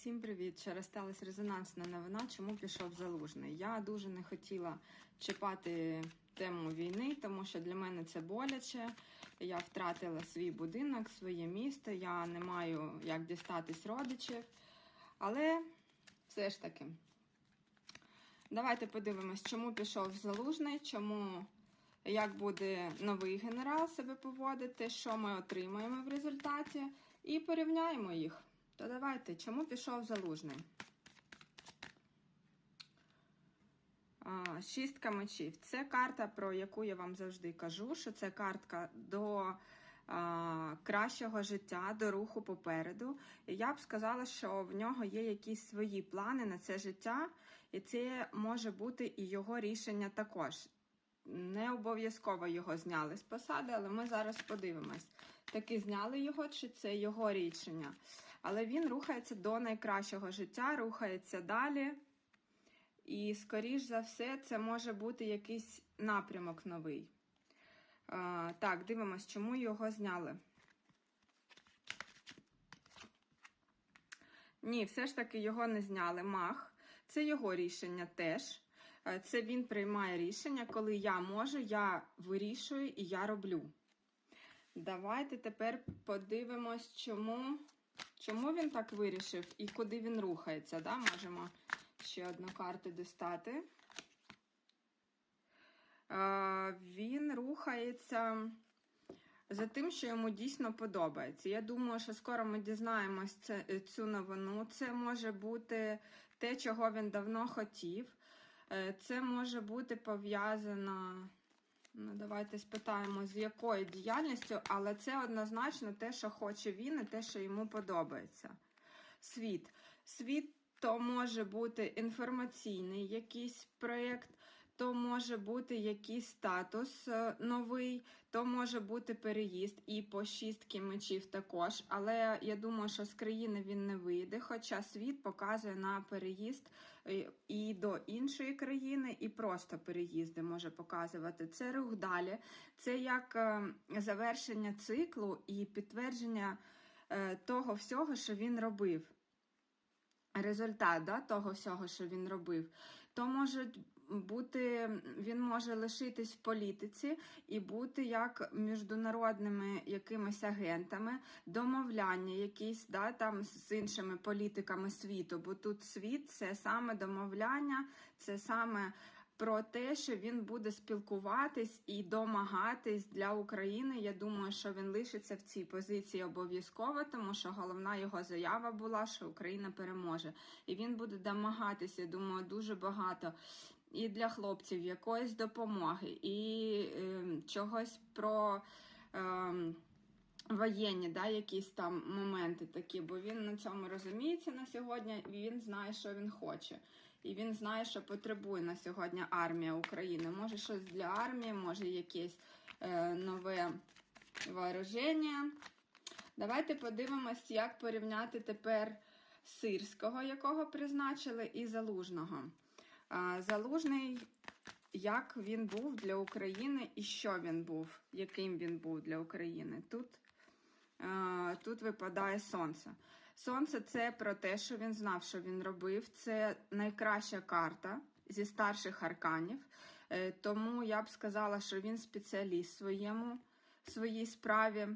Всім привіт! Через сталася резонансна новина, чому пішов залужний. Я дуже не хотіла чіпати тему війни, тому що для мене це боляче. Я втратила свій будинок, своє місто, я не маю як дістатись родичів. Але все ж таки, давайте подивимось, чому пішов залужний, чому. Як буде новий генерал себе поводити, що ми отримаємо в результаті, і порівняємо їх. То давайте, чому пішов залужний? А, Шістка мечів. Це карта, про яку я вам завжди кажу, що це картка до а, кращого життя, до руху попереду. І я б сказала, що в нього є якісь свої плани на це життя, і це може бути і його рішення також. Не обов'язково його зняли з посади, але ми зараз подивимось, таки зняли його, чи це його рішення. Але він рухається до найкращого життя, рухається далі. І, скоріш за все, це може бути якийсь напрямок новий. А, так, дивимось, чому його зняли. Ні, все ж таки його не зняли. Мах. Це його рішення теж. Е, Це він приймає рішення, коли я можу, я вирішую і я роблю. Давайте тепер подивимось, чому, чому він так вирішив і куди він рухається. Да? Можемо ще одну карту достати. Е, Він рухається за тим, що йому дійсно подобається. Я думаю, що скоро ми дізнаємось це, цю новину. Це може бути те, чого він давно хотів. Е, Це може бути пов'язано. Ну, давайте спитаємо, з якою діяльністю, але це однозначно те, що хоче він, і те, що йому подобається. Світ. Світ то може бути інформаційний якийсь проєкт, то може бути якийсь статус е, новий, то може бути переїзд і по шістки мечів також. Але я думаю, що з країни він не вийде, хоча світ показує на переїзд е, і до іншої країни, і просто переїзди може показувати. Це рух далі, це як е, завершення циклу і підтвердження того всього, що він робив результат да, того всього, що він робив, то може бути, він може лишитись в політиці і бути як міжнародними якимись агентами, домовляння якісь да, там з іншими політиками світу. Бо тут світ це саме домовляння, це саме. Про те, що він буде спілкуватись і домагатись для України. Я думаю, що він лишиться в цій позиції обов'язково, тому що головна його заява була, що Україна переможе. І він буде домагатись, я думаю, дуже багато і для хлопців якоїсь допомоги, і е, чогось про. Е, Воєнні, да, якісь там моменти такі, бо він на цьому розуміється на сьогодні, і він знає, що він хоче. І він знає, що потребує на сьогодні армія України. Може, щось для армії, може якесь е, нове вооруження. Давайте подивимось, як порівняти тепер сирського, якого призначили, і залужного. Е, залужний як він був для України і що він був, яким він був для України. Тут е, тут випадає сонце. Сонце це про те, що він знав, що він робив. Це найкраща карта зі старших арканів. Е, тому я б сказала, що він спеціаліст своєму, своїй справі.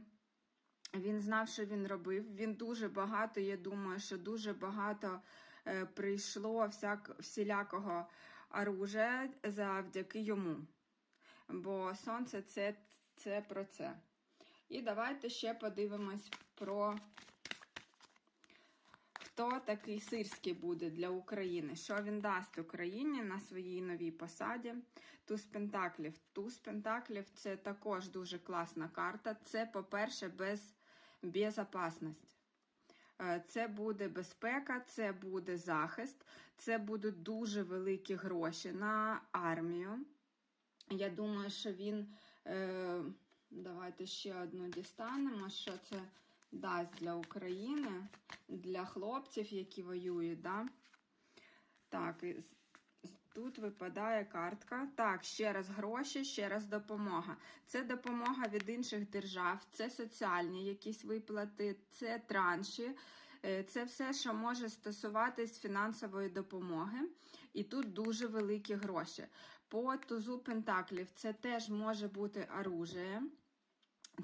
Він знав, що він робив. Він дуже багато, я думаю, що дуже багато е, прийшло всяк, всілякого оружия завдяки йому. Бо сонце це, це про це. І давайте ще подивимось про хто такий сирський буде для України. Що він дасть Україні на своїй новій посаді? Туз Пентаклів. Туз Пентаклів це також дуже класна карта. Це, по-перше, без безопасність. Е, Це буде безпека, це буде захист, це будуть дуже великі гроші на армію. Я думаю, що він. Е, Давайте ще одну дістанемо, що це дасть для України, для хлопців, які воюють. Да? Так, тут випадає картка. Так, ще раз гроші, ще раз допомога. Це допомога від інших держав, це соціальні якісь виплати, це транші. Е, Це все, що може стосуватись фінансової допомоги, і тут дуже великі гроші. По тузу Пентаклів це теж може бути оружие.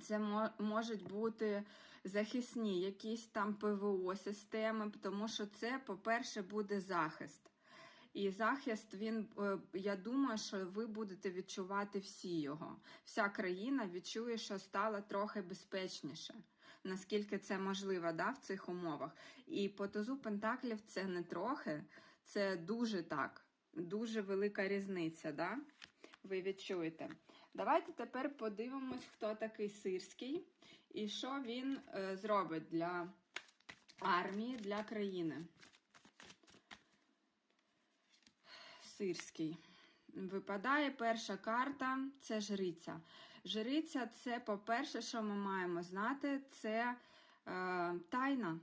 Це мо- можуть бути захисні, якісь там ПВО-системи, тому що це, по-перше, буде захист. І захист, він, е, я думаю, що ви будете відчувати всі його. Вся країна відчує, що стало трохи безпечніше. Наскільки це можливо да, в цих умовах. І по тузу Пентаклів це не трохи, це дуже так, дуже велика різниця. Да? Ви відчуєте. Давайте тепер подивимось, хто такий сирський і що він е, зробить для армії, для країни. Сирський. Випадає перша карта це жриця. Жриця це, по-перше, що ми маємо знати, це е, тайна.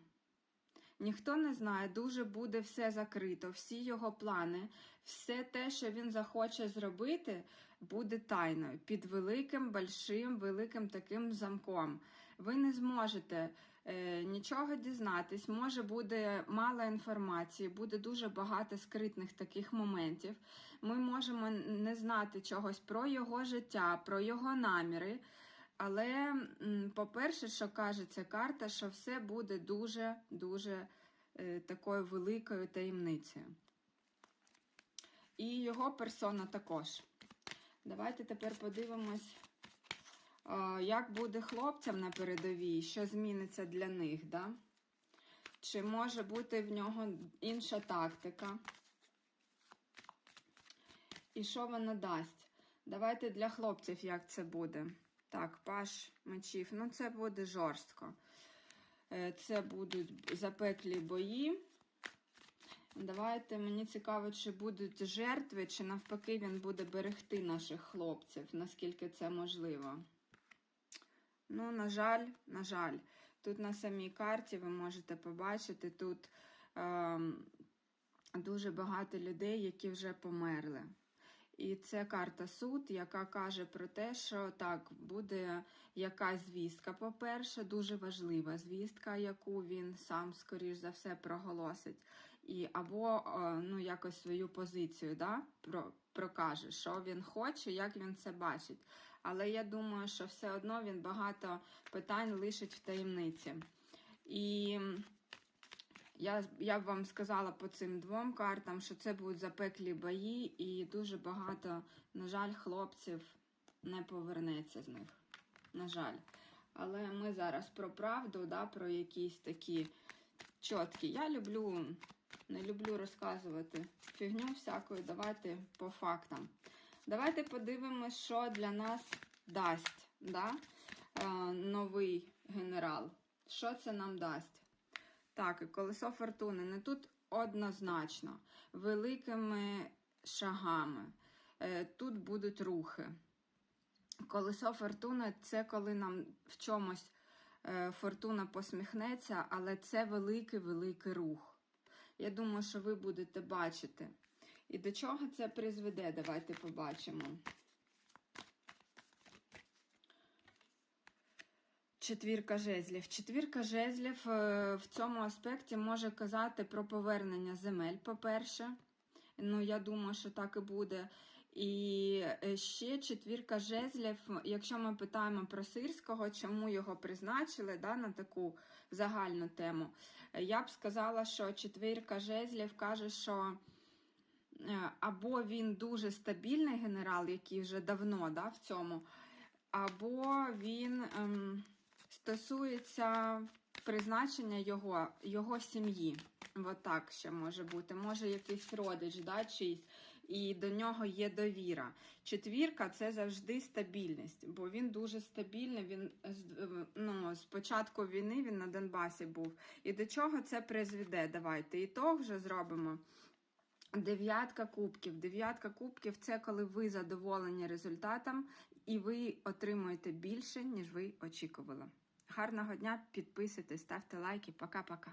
Ніхто не знає, дуже буде все закрито, всі його плани, все те, що він захоче зробити, буде тайною під великим, большим, великим таким замком. Ви не зможете е, нічого дізнатись, може буде мало інформації, буде дуже багато скритних таких моментів. Ми можемо не знати чогось про його життя, про його наміри. Але, по-перше, що каже ця карта, що все буде дуже-дуже е, такою великою таємницею. І його персона також. Давайте тепер подивимось, як буде хлопцям на передовій, що зміниться для них, да? Чи може бути в нього інша тактика? І що вона дасть? Давайте для хлопців, як це буде. Так, паш мечів. Ну, це буде жорстко. Е, Це будуть запеклі бої. Давайте, мені цікаво, чи будуть жертви, чи навпаки він буде берегти наших хлопців, наскільки це можливо. Ну, на жаль, на жаль, тут на самій карті ви можете побачити, тут ем, дуже багато людей, які вже померли. І це карта суд, яка каже про те, що так, буде якась звістка. По-перше, дуже важлива звістка, яку він сам, скоріш за все, проголосить. І або е, ну, якось свою позицію да, про, прокаже, що він хоче, як він це бачить. Але я думаю, що все одно він багато питань лишить в таємниці. І я, я б вам сказала по цим двом картам, що це будуть запеклі бої, і дуже багато, на жаль, хлопців не повернеться з них. На жаль. Але ми зараз про правду, да, про якісь такі чіткі. Я люблю, не люблю розказувати фігню всякою. Давайте по фактам. Давайте подивимось, що для нас дасть да, е, новий генерал. Що це нам дасть? Так, колесо фортуни не тут однозначно, великими шагами. Е, Тут будуть рухи. Колесо фортуни це коли нам в чомусь е, фортуна посміхнеться, але це великий-великий рух. Я думаю, що ви будете бачити. І до чого це призведе? Давайте побачимо. Четвірка жезлів. Четвірка жезлів е, в цьому аспекті може казати про повернення земель, по-перше. Ну, я думаю, що так і буде. І е, ще четвірка жезлів, якщо ми питаємо про сирського, чому його призначили да, на таку загальну тему, е, я б сказала, що четвірка жезлів каже, що або він дуже стабільний генерал, який вже давно да, в цьому, або він ем, стосується призначення його, його сім'ї. От так ще може бути. Може якийсь родич, да, чийсь, і до нього є довіра. Четвірка це завжди стабільність, бо він дуже стабільний. Він ну, з початку війни він на Донбасі був. І до чого це призведе? Давайте і то вже зробимо. Дев'ятка кубків. Дев'ятка кубків це коли ви задоволені результатом і ви отримуєте більше, ніж ви очікували. Гарного дня, підписуйтесь, ставте лайки. Пока-пока.